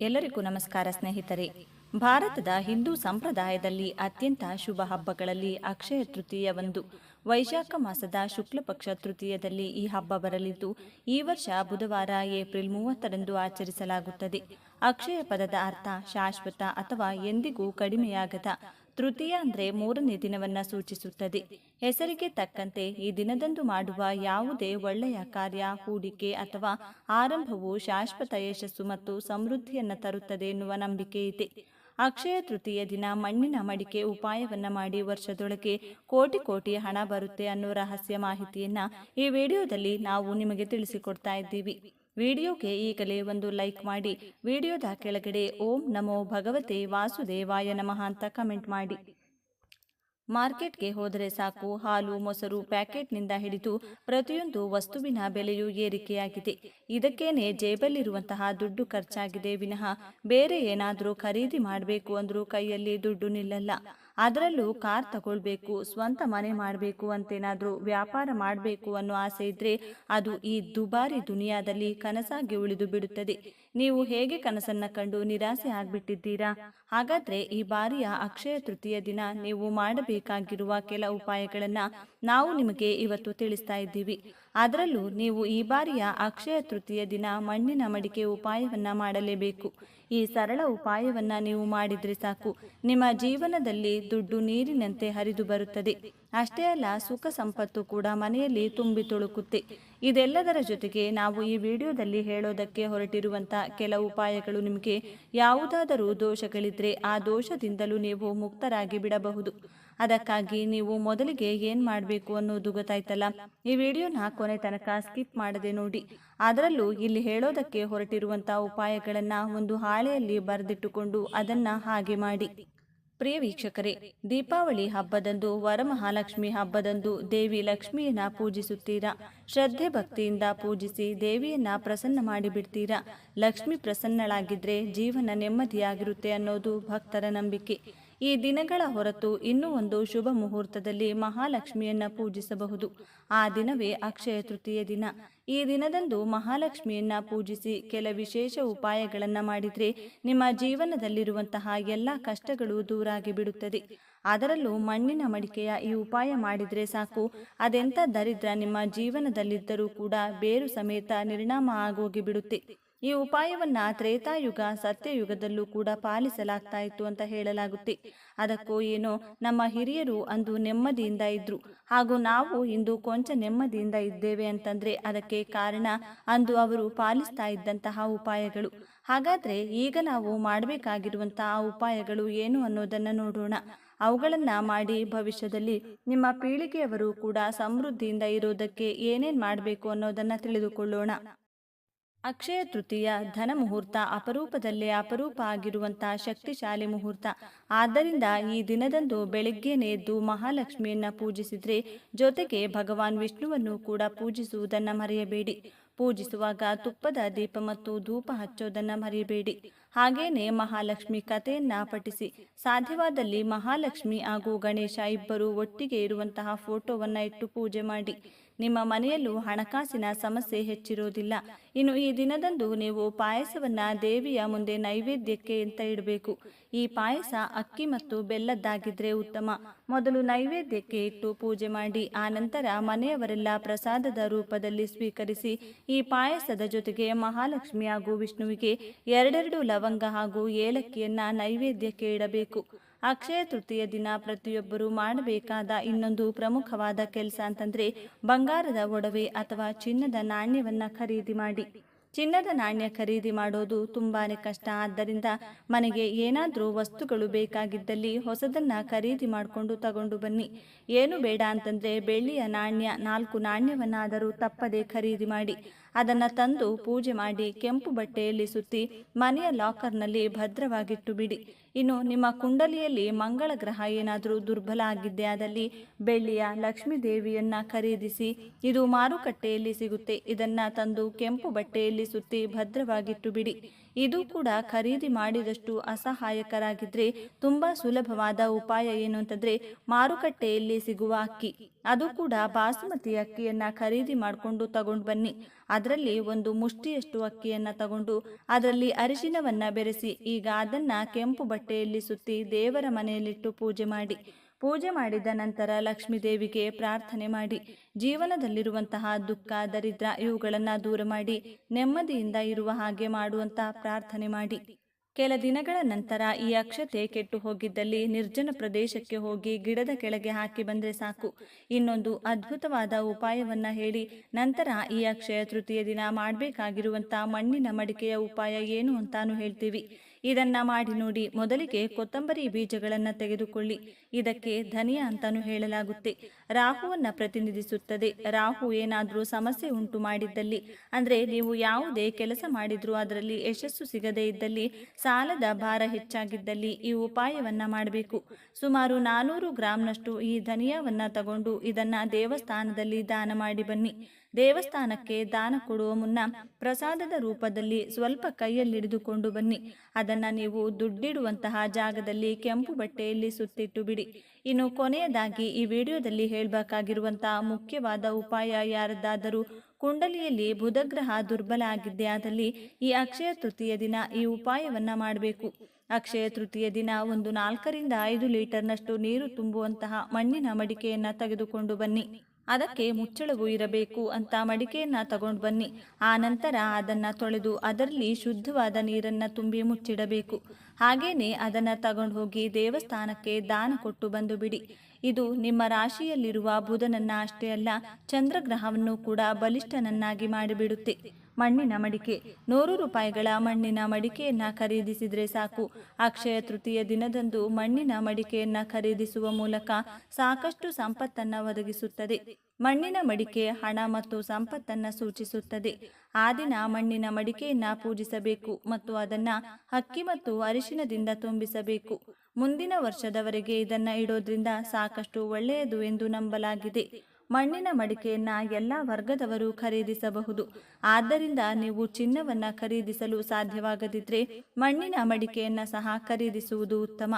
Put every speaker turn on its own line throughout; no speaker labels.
ಎಲ್ಲರಿಗೂ ನಮಸ್ಕಾರ ಸ್ನೇಹಿತರೆ. ಭಾರತದ ಹಿಂದೂ ಸಂಪ್ರದಾಯದಲ್ಲಿ ಅತ್ಯಂತ ಶುಭ ಹಬ್ಬಗಳಲ್ಲಿ ಅಕ್ಷಯ ತೃತೀಯ ಒಂದು. ವೈಶಾಖ ಮಾಸದ ಶುಕ್ಲ ಪಕ್ಷ ತೃತೀಯದಲ್ಲಿ ಈ ಹಬ್ಬ ಬರಲಿದ್ದು, ಈ ವರ್ಷ ಬುಧವಾರ ಏಪ್ರಿಲ್ ಮೂವತ್ತರಂದು ಆಚರಿಸಲಾಗುತ್ತದೆ. ಅಕ್ಷಯ ಪದದ ಅರ್ಥ ಶಾಶ್ವತ ಅಥವಾ ಎಂದಿಗೂ ಕಡಿಮೆಯಾಗದ ತೃತೀಯ ಅಂದರೆ ಮೂರನೇ ದಿನವನ್ನ ಸೂಚಿಸುತ್ತದೆ. ಹೆಸರಿಗೆ ತಕ್ಕಂತೆ ಈ ದಿನದಂದು ಮಾಡುವ ಯಾವುದೇ ಒಳ್ಳೆಯ ಕಾರ್ಯ, ಹೂಡಿಕೆ ಅಥವಾ ಆರಂಭವು ಶಾಶ್ವತ ಯಶಸ್ಸು ಮತ್ತು ಸಮೃದ್ಧಿಯನ್ನು ತರುತ್ತದೆ ಎನ್ನುವ ನಂಬಿಕೆ ಇದೆ. ಅಕ್ಷಯ ತೃತೀಯ ದಿನ ಮಣ್ಣಿನ ಮಡಿಕೆ ಉಪಾಯವನ್ನ ಮಾಡಿ ವರ್ಷದೊಳಗೆ ಕೋಟಿ ಕೋಟಿ ಹಣ ಬರುತ್ತೆ ಅನ್ನೋ ರಹಸ್ಯ ಮಾಹಿತಿಯನ್ನ ಈ ವಿಡಿಯೋದಲ್ಲಿ ನಾವು ನಿಮಗೆ ತಿಳಿಸಿಕೊಡ್ತಾ ಇದ್ದೀವಿ. ವಿಡಿಯೋಗೆ ಈಗಲೇ ಒಂದು ಲೈಕ್ ಮಾಡಿ. ವಿಡಿಯೋದ ಕೆಳಗಡೆ ಓಂ ನಮೋ ಭಗವತೆ ವಾಸುದೇವಾಯ ನಮಃ ಅಂತ ಕಮೆಂಟ್ ಮಾಡಿ. ಮಾರ್ಕೆಟ್ಗೆ ಹೋದರೆ ಸಾಕು. ಹಾಲು, ಮೊಸರು, ಪ್ಯಾಕೆಟ್ನಿಂದ ಹಿಡಿದು ಪ್ರತಿಯೊಂದು ವಸ್ತುವಿನ ಬೆಲೆಯೂ ಏರಿಕೆಯಾಗಿದೆ. ಇದಕ್ಕೇನೆ ಜೇಬಲ್ಲಿರುವಂತಹ ದುಡ್ಡು ಖರ್ಚಾಗಿದೆ. ವಿನಃ ಬೇರೆ ಏನಾದರೂ ಖರೀದಿ ಮಾಡಬೇಕು ಅಂದರೂ ಕೈಯಲ್ಲಿ ದುಡ್ಡು ನಿಲ್ಲಲ್ಲ. ಅದರಲ್ಲೂ ಕಾರ್ ತಗೊಳ್ಬೇಕು, ಸ್ವಂತ ಮನೆ ಮಾಡಬೇಕು ಅಂತೇನಾದರೂ ವ್ಯಾಪಾರ ಮಾಡಬೇಕು ಅನ್ನೋ ಆಸೆ ಇದ್ರೆ ಅದು ಈ ದುಬಾರಿ ದುನಿಯಾದಲ್ಲಿ ಕನಸಾಗಿ ಉಳಿದು ಬಿಡುತ್ತದೆ. ನೀವು ಹೇಗೆ ಕನಸನ್ನ ಕಂಡು ನಿರಾಸೆ ಆಗ್ಬಿಟ್ಟಿದ್ದೀರಾ? ಹಾಗಾದ್ರೆ ಈ ಬಾರಿಯ ಅಕ್ಷಯ ತೃತೀಯ ದಿನ ನೀವು ಮಾಡಬೇಕಾಗಿರುವ ಕೆಲ ಉಪಾಯಗಳನ್ನ ನಾವು ನಿಮಗೆ ಇವತ್ತು ತಿಳಿಸ್ತಾ ಇದ್ದೀವಿ. ಅದರಲ್ಲೂ ನೀವು ಈ ಬಾರಿಯ ಅಕ್ಷಯ ತೃತೀಯ ದಿನ ಮಣ್ಣಿನ ಮಡಿಕೆ ಉಪಾಯವನ್ನ ಮಾಡಲೇಬೇಕು. ಈ ಸರಳ ಉಪಾಯವನ್ನ ನೀವು ಮಾಡಿದ್ರೆ ಸಾಕು. ನಿಮ್ಮ ಜೀವನದಲ್ಲಿ ದುಡ್ಡು ನೀರಿನಂತೆ ಹರಿದು ಬರುತ್ತದೆ. ಅಷ್ಟೇ ಅಲ್ಲ, ಸುಖ ಸಂಪತ್ತು ಕೂಡ ಮನೆಯಲ್ಲಿ ತುಂಬಿ ತುಳುಕುತ್ತೆ. ಇದೆಲ್ಲದರ ಜೊತೆಗೆ ನಾವು ಈ ವಿಡಿಯೋದಲ್ಲಿ ಹೇಳೋದಕ್ಕೆ ಹೊರಟಿರುವಂತ ಕೆಲವು ಉಪಾಯಗಳು ನಿಮಗೆ ಯಾವುದಾದರೂ ದೋಷಗಳಿದ್ರೆ ಆ ದೋಷದಿಂದಲೂ ನೀವು ಮುಕ್ತರಾಗಿ ಬಿಡಬಹುದು. ಅದಕ್ಕಾಗಿ ನೀವು ಮೊದಲಿಗೆ ಏನ್ ಮಾಡಬೇಕು ಅನ್ನೋದು ಗೊತ್ತಾಯ್ತಲ್ಲ? ಈ ವಿಡಿಯೋನ ಕೊನೆ ತನಕ ಸ್ಕಿಪ್ ಮಾಡದೆ ನೋಡಿ. ಅದರಲ್ಲೂ ಇಲ್ಲಿ ಹೇಳೋದಕ್ಕೆ ಹೊರಟಿರುವಂತಹ ಉಪಾಯಗಳನ್ನ ಒಂದು ಹಾಳೆಯಲ್ಲಿ ಬರೆದಿಟ್ಟುಕೊಂಡು ಅದನ್ನ ಹಾಗೆ ಮಾಡಿ. ಪ್ರಿಯ ವೀಕ್ಷಕರೇ, ದೀಪಾವಳಿ ಹಬ್ಬದಂದು, ವರಮಹಾಲಕ್ಷ್ಮಿ ಹಬ್ಬದಂದು ದೇವಿ ಲಕ್ಷ್ಮಿಯನ್ನ ಪೂಜಿಸುತ್ತೀರಾ? ಶ್ರದ್ಧೆ ಭಕ್ತಿಯಿಂದ ಪೂಜಿಸಿ ದೇವಿಯನ್ನ ಪ್ರಸನ್ನ ಮಾಡಿಬಿಡ್ತೀರಾ? ಲಕ್ಷ್ಮಿ ಪ್ರಸನ್ನಳಾಗಿದ್ರೆ ಜೀವನ ನೆಮ್ಮದಿಯಾಗಿರುತ್ತೆ ಅನ್ನೋದು ಭಕ್ತರ ನಂಬಿಕೆ. ಈ ದಿನಗಳ ಹೊರತು ಇನ್ನೂ ಒಂದು ಶುಭ ಮುಹೂರ್ತದಲ್ಲಿ ಮಹಾಲಕ್ಷ್ಮಿಯನ್ನ ಪೂಜಿಸಬಹುದು. ಆ ದಿನವೇ ಅಕ್ಷಯ ತೃತೀಯ ದಿನ. ಈ ದಿನದಂದು ಮಹಾಲಕ್ಷ್ಮಿಯನ್ನ ಪೂಜಿಸಿ ಕೆಲ ವಿಶೇಷ ಉಪಾಯಗಳನ್ನ ಮಾಡಿದ್ರೆ ನಿಮ್ಮ ಜೀವನದಲ್ಲಿರುವಂತಹ ಎಲ್ಲ ಕಷ್ಟಗಳು ದೂರಾಗಿ ಬಿಡುತ್ತದೆ. ಅದರಲ್ಲೂ ಮಣ್ಣಿನ ಮಡಿಕೆಯ ಈ ಉಪಾಯ ಮಾಡಿದ್ರೆ ಸಾಕು. ಅದೆಂಥ ದರಿದ್ರ ನಿಮ್ಮ ಜೀವನದಲ್ಲಿದ್ದರೂ ಕೂಡ ಬೇರು ಸಮೇತ ನಿರ್ಣಾಮ ಆಗೋಗಿ ಬಿಡುತ್ತೆ. ಈ ಉಪಾಯವನ್ನ ತ್ರೇತಾಯುಗ, ಸತ್ಯಯುಗದಲ್ಲೂ ಕೂಡ ಪಾಲಿಸಲಾಗ್ತಾ ಇತ್ತು ಅಂತ ಹೇಳಲಾಗುತ್ತೆ. ಅದಕ್ಕೂ ಏನೋ ನಮ್ಮ ಹಿರಿಯರು ಅಂದು ನೆಮ್ಮದಿಯಿಂದ ಇದ್ರು. ಹಾಗೂ ನಾವು ಇಂದು ಕೊಂಚ ನೆಮ್ಮದಿಯಿಂದ ಇದ್ದೇವೆ ಅಂತಂದ್ರೆ ಅದಕ್ಕೆ ಕಾರಣ ಅಂದು ಅವರು ಪಾಲಿಸ್ತಾ ಇದ್ದಂತಹ ಉಪಾಯಗಳು. ಹಾಗಾದ್ರೆ ಈಗ ನಾವು ಮಾಡಬೇಕಾಗಿರುವಂತಹ ಉಪಾಯಗಳು ಏನು ಅನ್ನೋದನ್ನ ನೋಡೋಣ. ಅವುಗಳನ್ನ ಮಾಡಿ ಭವಿಷ್ಯದಲ್ಲಿ ನಿಮ್ಮ ಪೀಳಿಗೆಯವರು ಕೂಡ ಸಮೃದ್ಧಿಯಿಂದ ಇರೋದಕ್ಕೆ ಏನೇನ್ ಮಾಡಬೇಕು ಅನ್ನೋದನ್ನ ತಿಳಿದುಕೊಳ್ಳೋಣ. ಅಕ್ಷಯ ತೃತೀಯ ಧನ ಮುಹೂರ್ತ ಅಪರೂಪದಲ್ಲೇ ಅಪರೂಪ ಆಗಿರುವಂತಹ ಶಕ್ತಿಶಾಲಿ ಮುಹೂರ್ತ. ಆದ್ದರಿಂದ ಈ ದಿನದಂದು ಬೆಳಗ್ಗೆನೇ ಎದ್ದು ಮಹಾಲಕ್ಷ್ಮಿಯನ್ನ ಪೂಜಿಸಿದ್ರೆ ಜೊತೆಗೆ ಭಗವಾನ್ ವಿಷ್ಣುವನ್ನು ಕೂಡ ಪೂಜಿಸುವುದನ್ನ ಮರೆಯಬೇಡಿ. ಪೂಜಿಸುವಾಗ ತುಪ್ಪದ ದೀಪ ಮತ್ತು ಧೂಪ ಹಚ್ಚೋದನ್ನ ಮರೆಯಬೇಡಿ. ಹಾಗೇನೆ ಮಹಾಲಕ್ಷ್ಮಿ ಕಥೆಯನ್ನ ಪಠಿಸಿ. ಸಾಧ್ಯವಾದಲ್ಲಿ ಮಹಾಲಕ್ಷ್ಮಿ ಹಾಗೂ ಗಣೇಶ ಇಬ್ಬರು ಒಟ್ಟಿಗೆ ಇರುವಂತಹ ಫೋಟೋವನ್ನ ಇಟ್ಟು ಪೂಜೆ ಮಾಡಿ. ನಿಮ್ಮ ಮನೆಯಲ್ಲೂ ಹಣಕಾಸಿನ ಸಮಸ್ಯೆ ಹೆಚ್ಚಿರೋದಿಲ್ಲ. ಇನ್ನು ಈ ದಿನದಂದು ನೀವು ಪಾಯಸವನ್ನ ದೇವಿಯ ಮುಂದೆ ನೈವೇದ್ಯಕ್ಕೆ ಅಂತ ಇಡಬೇಕು. ಈ ಪಾಯಸ ಅಕ್ಕಿ ಮತ್ತು ಬೆಲ್ಲದ್ದಾಗಿದ್ರೆ ಉತ್ತಮ. ಮೊದಲು ನೈವೇದ್ಯಕ್ಕೆ ಇಟ್ಟು ಪೂಜೆ ಮಾಡಿ, ಆ ನಂತರ ಮನೆಯವರೆಲ್ಲ ಪ್ರಸಾದದ ರೂಪದಲ್ಲಿ ಸ್ವೀಕರಿಸಿ, ಈ ಪಾಯಸದ ಜೊತೆಗೆ ಮಹಾಲಕ್ಷ್ಮಿ ಹಾಗೂ ವಿಷ್ಣುವಿಗೆ ಎರಡೆರಡು ಲವಂಗ ಹಾಗೂ ಏಲಕ್ಕಿಯನ್ನ ನೈವೇದ್ಯಕ್ಕೆ ಇಡಬೇಕು. ಅಕ್ಷಯ ತೃತೀಯ ದಿನ ಪ್ರತಿಯೊಬ್ಬರು ಮಾಡಬೇಕಾದ ಇನ್ನೊಂದು ಪ್ರಮುಖವಾದ ಕೆಲಸ ಅಂತಂದ್ರೆ ಬಂಗಾರದ ಒಡವೆ ಅಥವಾ ಚಿನ್ನದ ನಾಣ್ಯವನ್ನು ಖರೀದಿ ಮಾಡಿ. ಚಿನ್ನದ ನಾಣ್ಯ ಖರೀದಿ ಮಾಡೋದು ತುಂಬಾ ಕಷ್ಟ. ಆದ್ದರಿಂದ ಮನೆಗೆ ಏನಾದರೂ ವಸ್ತುಗಳು ಬೇಕಾಗಿದ್ದಲ್ಲಿ ಹೊಸದನ್ನ ಖರೀದಿ ಮಾಡಿಕೊಂಡು ತಗೊಂಡು ಬನ್ನಿ. ಏನು ಬೇಡ ಅಂತಂದ್ರೆ ಬೆಳ್ಳಿಯ ನಾಣ್ಯ ನಾಲ್ಕು ನಾಣ್ಯವನ್ನಾದರೂ ತಪ್ಪದೆ ಖರೀದಿ ಮಾಡಿ. ಅದನ್ನ ತಂದು ಪೂಜೆ ಮಾಡಿ ಕೆಂಪು ಬಟ್ಟೆಯಲ್ಲಿ ಸುತ್ತಿ ಮನೆಯ ಲಾಕರ್ನಲ್ಲಿ ಭದ್ರವಾಗಿಟ್ಟು ಬಿಡಿ. ಇನ್ನು ನಿಮ್ಮ ಕುಂಡಲಿಯಲ್ಲಿ ಮಂಗಳ ಗ್ರಹ ಏನಾದರೂ ದುರ್ಬಲ ಆಗಿದ್ದೆ ಆದಲ್ಲಿ ಬೆಳ್ಳಿಯ ಲಕ್ಷ್ಮೀ ದೇವಿಯನ್ನ ಖರೀದಿಸಿ ಇದು ಮಾರುಕಟ್ಟೆಯಲ್ಲಿ ಸಿಗುತ್ತೆ. ಇದನ್ನ ತಂದು ಕೆಂಪು ಬಟ್ಟೆಯಲ್ಲಿ ಸುತ್ತಿ ಭದ್ರವಾಗಿಟ್ಟು ಬಿಡಿ. ಇದು ಕೂಡ ಖರೀದಿ ಮಾಡಿದಷ್ಟು ಅಸಹಾಯಕರಾಗಿದ್ರೆ ತುಂಬಾ ಸುಲಭವಾದ ಉಪಾಯ ಏನು ಅಂತಂದ್ರೆ ಮಾರುಕಟ್ಟೆಯಲ್ಲಿ ಸಿಗುವ ಅಕ್ಕಿ. ಅದು ಕೂಡ ಬಾಸುಮತಿ ಅಕ್ಕಿಯನ್ನ ಖರೀದಿ ಮಾಡಿಕೊಂಡು ತಗೊಂಡು ಬನ್ನಿ. ಅದರಲ್ಲಿ ಒಂದು ಮುಷ್ಟಿಯಷ್ಟು ಅಕ್ಕಿಯನ್ನ ತಗೊಂಡು ಅದರಲ್ಲಿ ಅರಿಶಿನವನ್ನ ಬೆರೆಸಿ, ಈಗ ಅದನ್ನ ಕೆಂಪು ಬಟ್ಟೆಯಲ್ಲಿ ಸುತ್ತಿ ದೇವರ ಮನೆಯಲ್ಲಿಟ್ಟು ಪೂಜೆ ಮಾಡಿ. ಪೂಜೆ ಮಾಡಿದ ನಂತರ ಲಕ್ಷ್ಮೀ ದೇವಿಗೆ ಪ್ರಾರ್ಥನೆ ಮಾಡಿ. ಜೀವನದಲ್ಲಿರುವಂತಹ ದುಃಖ, ದರಿದ್ರ ಇವುಗಳನ್ನು ದೂರ ಮಾಡಿ, ನೆಮ್ಮದಿಯಿಂದ ಇರುವ ಹಾಗೆ ಮಾಡುವಂತಹ ಪ್ರಾರ್ಥನೆ ಮಾಡಿ. ಕೆಲ ದಿನಗಳ ನಂತರ ಈ ಅಕ್ಷತೆ ಕೆಟ್ಟು ಹೋಗಿದ್ದಲ್ಲಿ ನಿರ್ಜನ ಪ್ರದೇಶಕ್ಕೆ ಹೋಗಿ ಗಿಡದ ಕೆಳಗೆ ಹಾಕಿ ಬಂದರೆ ಸಾಕು. ಇನ್ನೊಂದು ಅದ್ಭುತವಾದ ಉಪಾಯವನ್ನ ಹೇಳಿ ನಂತರ ಈ ಅಕ್ಷಯ ತೃತೀಯ ದಿನ ಮಾಡಬೇಕಾಗಿರುವಂತ ಮಣ್ಣಿನ ಮಡಿಕೆಯ ಉಪಾಯ ಏನು ಅಂತಾನು ಹೇಳ್ತೀವಿ. ಇದನ್ನ ಮಾಡಿ ನೋಡಿ ಮೊದಲಿಗೆ ಕೊತ್ತಂಬರಿ ಬೀಜಗಳನ್ನು ತೆಗೆದುಕೊಳ್ಳಿ. ಇದಕ್ಕೆ ಧನಿಯ ಅಂತಾನು ಹೇಳಲಾಗುತ್ತೆ. ರಾಹುವನ್ನ ಪ್ರತಿನಿಧಿಸುತ್ತದೆ. ರಾಹು ಏನಾದರೂ ಸಮಸ್ಯೆ ಉಂಟು ಮಾಡಿದ್ದಲ್ಲಿ, ಅಂದ್ರೆ ನೀವು ಯಾವುದೇ ಕೆಲಸ ಮಾಡಿದರೂ ಅದರಲ್ಲಿ ಯಶಸ್ಸು ಸಿಗದೇ ಇದ್ದಲ್ಲಿ, ಸಾಲದ ಭಾರ ಹೆಚ್ಚಾಗಿದ್ದಲ್ಲಿ ಈ ಉಪಾಯವನ್ನ ಮಾಡಬೇಕು. ಸುಮಾರು ನಾನೂರು ಗ್ರಾಂನಷ್ಟು ಈ ಧನಿಯವನ್ನು ತಗೊಂಡು ಇದನ್ನ ದೇವಸ್ಥಾನದಲ್ಲಿ ದಾನ ಮಾಡಿ ಬನ್ನಿ. ದೇವಸ್ಥಾನಕ್ಕೆ ದಾನ ಕೊಡುವ ಮುನ್ನ ಪ್ರಸಾದದ ರೂಪದಲ್ಲಿ ಸ್ವಲ್ಪ ಕೈಯಲ್ಲಿಡಿದುಕೊಂಡು ಬನ್ನಿ. ಅದನ್ನ ನೀವು ದುಡ್ಡಿಡುವಂತಹ ಜಾಗದಲ್ಲಿ ಕೆಂಪು ಬಟ್ಟೆಯಲ್ಲಿ ಸುತ್ತಿಟ್ಟು ಬಿಡಿ. ಇನ್ನು ಕೊನೆಯದಾಗಿ ಈ ವಿಡಿಯೋದಲ್ಲಿ ಹೇಳಬೇಕಾಗಿರುವಂತಹ ಮುಖ್ಯವಾದ ಉಪಾಯ ಯಾರದ್ದಾದರೂ ಕುಂಡಲಿಯಲ್ಲಿ ಬುಧಗ್ರಹ ದುರ್ಬಲ ಆಗಿದ್ದೆ ಆದಲ್ಲಿ ಈ ಅಕ್ಷಯ ತೃತೀಯ ದಿನ ಈ ಉಪಾಯವನ್ನ ಮಾಡಬೇಕು. ಅಕ್ಷಯ ತೃತೀಯ ದಿನ ಒಂದು ನಾಲ್ಕರಿಂದ ಐದು ಲೀಟರ್ನಷ್ಟು ನೀರು ತುಂಬುವಂತಹ ಮಣ್ಣಿನ ಮಡಿಕೆಯನ್ನು ತೆಗೆದುಕೊಂಡು ಬನ್ನಿ. ಅದಕ್ಕೆ ಮುಚ್ಚಳವು ಇರಬೇಕು ಅಂತ ಮಡಿಕೆಯನ್ನ ತಗೊಂಡು ಬನ್ನಿ. ಆ ನಂತರ ಅದನ್ನ ತೊಳೆದು ಅದರಲ್ಲಿ ಶುದ್ಧವಾದ ನೀರನ್ನ ತುಂಬಿ ಮುಚ್ಚಿಡಬೇಕು. ಹಾಗೇನೆ ಅದನ್ನ ತಗೊಂಡು ಹೋಗಿ ದೇವಸ್ಥಾನಕ್ಕೆ ದಾನ ಕೊಟ್ಟು ಬಂದು ಬಿಡಿ. ಇದು ನಿಮ್ಮ ರಾಶಿಯಲ್ಲಿರುವ ಬುಧನನ್ನ ಅಷ್ಟೇ ಅಲ್ಲ, ಚಂದ್ರಗ್ರಹವನ್ನು ಕೂಡ ಬಲಿಷ್ಠನನ್ನಾಗಿ ಮಾಡಿಬಿಡುತ್ತೆ. ಮಣ್ಣಿನ ಮಡಿಕೆ. ನೂರು ರೂಪಾಯಿಗಳ ಮಣ್ಣಿನ ಮಡಿಕೆಯನ್ನು ಖರೀದಿಸಿದರೆ ಸಾಕು. ಅಕ್ಷಯ ತೃತೀಯ ದಿನದಂದು ಮಣ್ಣಿನ ಮಡಿಕೆಯನ್ನು ಖರೀದಿಸುವ ಮೂಲಕ ಸಾಕಷ್ಟು ಸಂಪತ್ತನ್ನು ಒದಗಿಸುತ್ತದೆ. ಮಣ್ಣಿನ ಮಡಿಕೆ ಹಣ ಮತ್ತು ಸಂಪತ್ತನ್ನು ಸೂಚಿಸುತ್ತದೆ. ಆ ದಿನ ಮಣ್ಣಿನ ಮಡಿಕೆಯನ್ನು ಪೂಜಿಸಬೇಕು ಮತ್ತು ಅದನ್ನ ಅಕ್ಕಿ ಮತ್ತು ಅರಿಶಿನದಿಂದ ತುಂಬಿಸಬೇಕು. ಮುಂದಿನ ವರ್ಷದವರೆಗೆ ಇದನ್ನು ಇಡೋದ್ರಿಂದ ಸಾಕಷ್ಟು ಒಳ್ಳೆಯದು ಎಂದು ನಂಬಲಾಗಿದೆ. ಮಣ್ಣಿನ ಮಡಿಕೆಯನ್ನ ಎಲ್ಲ ವರ್ಗದವರು ಖರೀದಿಸಬಹುದು. ಆದ್ದರಿಂದ ನೀವು ಚಿನ್ನವನ್ನ ಖರೀದಿಸಲು ಸಾಧ್ಯವಾಗದಿದ್ರೆ ಮಣ್ಣಿನ ಮಡಿಕೆಯನ್ನ ಸಹ ಖರೀದಿಸುವುದು ಉತ್ತಮ.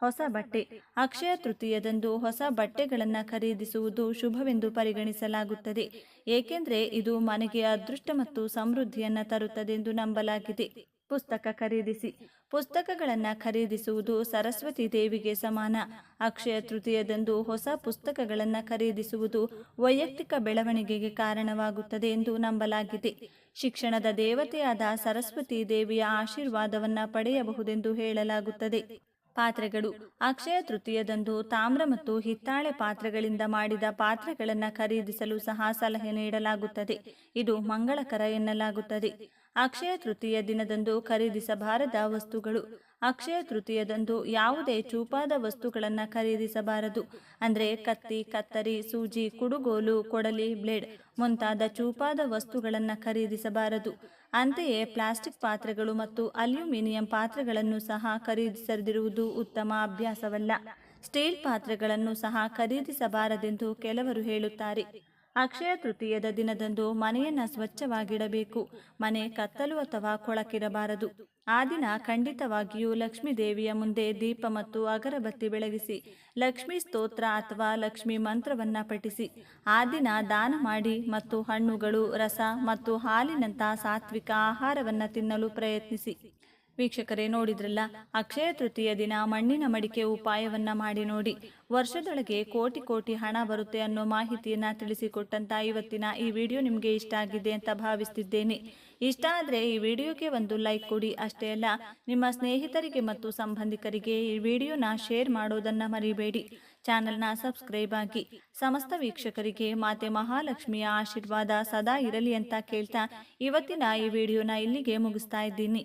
ಹೊಸ ಬಟ್ಟೆ. ಅಕ್ಷಯ ತೃತೀಯದಂದು ಹೊಸ ಬಟ್ಟೆಗಳನ್ನು ಖರೀದಿಸುವುದು ಶುಭವೆಂದು ಪರಿಗಣಿಸಲಾಗುತ್ತದೆ. ಏಕೆಂದರೆ ಇದು ಮನೆಗೆ ಅದೃಷ್ಟ ಮತ್ತು ಸಮೃದ್ಧಿಯನ್ನು ತರುತ್ತದೆ ಎಂದು ನಂಬಲಾಗಿದೆ. ಪುಸ್ತಕ ಖರೀದಿಸಿ. ಪುಸ್ತಕಗಳನ್ನು ಖರೀದಿಸುವುದು ಸರಸ್ವತಿ ದೇವಿಗೆ ಸಮಾನ. ಅಕ್ಷಯ ತೃತೀಯದಂದು ಹೊಸ ಪುಸ್ತಕಗಳನ್ನು ಖರೀದಿಸುವುದು ವೈಯಕ್ತಿಕ ಬೆಳವಣಿಗೆಗೆ ಕಾರಣವಾಗುತ್ತದೆ ಎಂದು ನಂಬಲಾಗಿದೆ. ಶಿಕ್ಷಣದ ದೇವತೆಯಾದ ಸರಸ್ವತಿ ದೇವಿಯ ಆಶೀರ್ವಾದವನ್ನು ಪಡೆಯಬಹುದೆಂದು ಹೇಳಲಾಗುತ್ತದೆ. ಪಾತ್ರೆಗಳು. ಅಕ್ಷಯ ತೃತೀಯದಂದು ತಾಮ್ರ ಮತ್ತು ಹಿತ್ತಾಳೆ ಪಾತ್ರೆಗಳಿಂದ ಮಾಡಿದ ಪಾತ್ರೆಗಳನ್ನು ಖರೀದಿಸಲು ಸಹ ಸಲಹೆ ನೀಡಲಾಗುತ್ತದೆ. ಇದು ಮಂಗಳಕರ ಎನ್ನಲಾಗುತ್ತದೆ. ಅಕ್ಷಯ ತೃತೀಯ ದಿನದಂದು ಖರೀದಿಸಬಾರದ ವಸ್ತುಗಳು. ಅಕ್ಷಯ ತೃತೀಯದಂದು ಯಾವುದೇ ಚೂಪಾದ ವಸ್ತುಗಳನ್ನು ಖರೀದಿಸಬಾರದು. ಅಂದರೆ ಕತ್ತಿ, ಕತ್ತರಿ, ಸೂಜಿ, ಕುಡುಗೋಲು, ಕೊಡಲಿ, ಬ್ಲೇಡ್ ಮುಂತಾದ ಚೂಪಾದ ವಸ್ತುಗಳನ್ನು ಖರೀದಿಸಬಾರದು. ಅಂತೆಯೇ ಪ್ಲಾಸ್ಟಿಕ್ ಪಾತ್ರೆಗಳು ಮತ್ತು ಅಲ್ಯೂಮಿನಿಯಂ ಪಾತ್ರೆಗಳನ್ನು ಸಹ ಖರೀದಿಸದಿರುವುದು ಉತ್ತಮ ಅಭ್ಯಾಸವಲ್ಲ. ಸ್ಟೀಲ್ ಪಾತ್ರೆಗಳನ್ನು ಸಹ ಖರೀದಿಸಬಾರದೆಂದು ಕೆಲವರು ಹೇಳುತ್ತಾರೆ. ಅಕ್ಷಯ ತೃತೀಯದ ದಿನದಂದು ಮನೆಯನ್ನ ಸ್ವಚ್ಛವಾಗಿಡಬೇಕು. ಮನೆ ಕತ್ತಲು ಅಥವಾ ಕೊಳಕಿರಬಾರದು. ಆ ದಿನ ಖಂಡಿತವಾಗಿಯೂ ಲಕ್ಷ್ಮೀ ದೇವಿಯ ಮುಂದೆ ದೀಪ ಮತ್ತು ಅಗರಬತ್ತಿ ಬೆಳಗಿಸಿ, ಲಕ್ಷ್ಮೀ ಸ್ತೋತ್ರ ಅಥವಾ ಲಕ್ಷ್ಮೀ ಮಂತ್ರವನ್ನ ಪಠಿಸಿ. ಆ ದಿನ ದಾನ ಮಾಡಿ ಮತ್ತು ಹಣ್ಣುಗಳು, ರಸ ಮತ್ತು ಹಾಲಿನಂಥ ಸಾತ್ವಿಕ ಆಹಾರವನ್ನ ತಿನ್ನಲು ಪ್ರಯತ್ನಿಸಿ. ವೀಕ್ಷಕರೇ ನೋಡಿದ್ರಲ್ಲ, ಅಕ್ಷಯ ತೃತೀಯ ದಿನ ಮಣ್ಣಿನ ಮಡಿಕೆ ಉಪಾಯವನ್ನ ಮಾಡಿ ನೋಡಿ. ವರ್ಷದೊಳಗೆ ಕೋಟಿ ಕೋಟಿ ಹಣ ಬರುತ್ತೆ ಅನ್ನೋ ಮಾಹಿತಿಯನ್ನ ತಿಳಿಸಿಕೊಟ್ಟಂತ ಇವತ್ತಿನ ಈ ವಿಡಿಯೋ ನಿಮಗೆ ಇಷ್ಟ ಆಗಿದೆ ಅಂತ ಭಾವಿಸ್ತಿದ್ದೇನೆ. ಇಷ್ಟ ಆದರೆ ಈ ವಿಡಿಯೋಗೆ ಒಂದು ಲೈಕ್ ಕೊಡಿ. ಅಷ್ಟೇ ಅಲ್ಲ, ನಿಮ್ಮ ಸ್ನೇಹಿತರಿಗೆ ಮತ್ತು ಸಂಬಂಧಿಕರಿಗೆ ಈ ವಿಡಿಯೋನ ಶೇರ್ ಮಾಡೋದನ್ನ ಮರಿಬೇಡಿ. ಚಾನೆಲ್ನ ಸಬ್ಸ್ಕ್ರೈಬ್ ಆಗಿ. ಸಮಸ್ತ ವೀಕ್ಷಕರಿಗೆ ಮಾತೆ ಮಹಾಲಕ್ಷ್ಮಿಯ ಆಶೀರ್ವಾದ ಸದಾ ಇರಲಿ ಅಂತ ಕೇಳ್ತಾ ಇವತ್ತಿನ ಈ ವಿಡಿಯೋನ ಇಲ್ಲಿಗೆ ಮುಗಿಸ್ತಾ ಇದ್ದೀನಿ.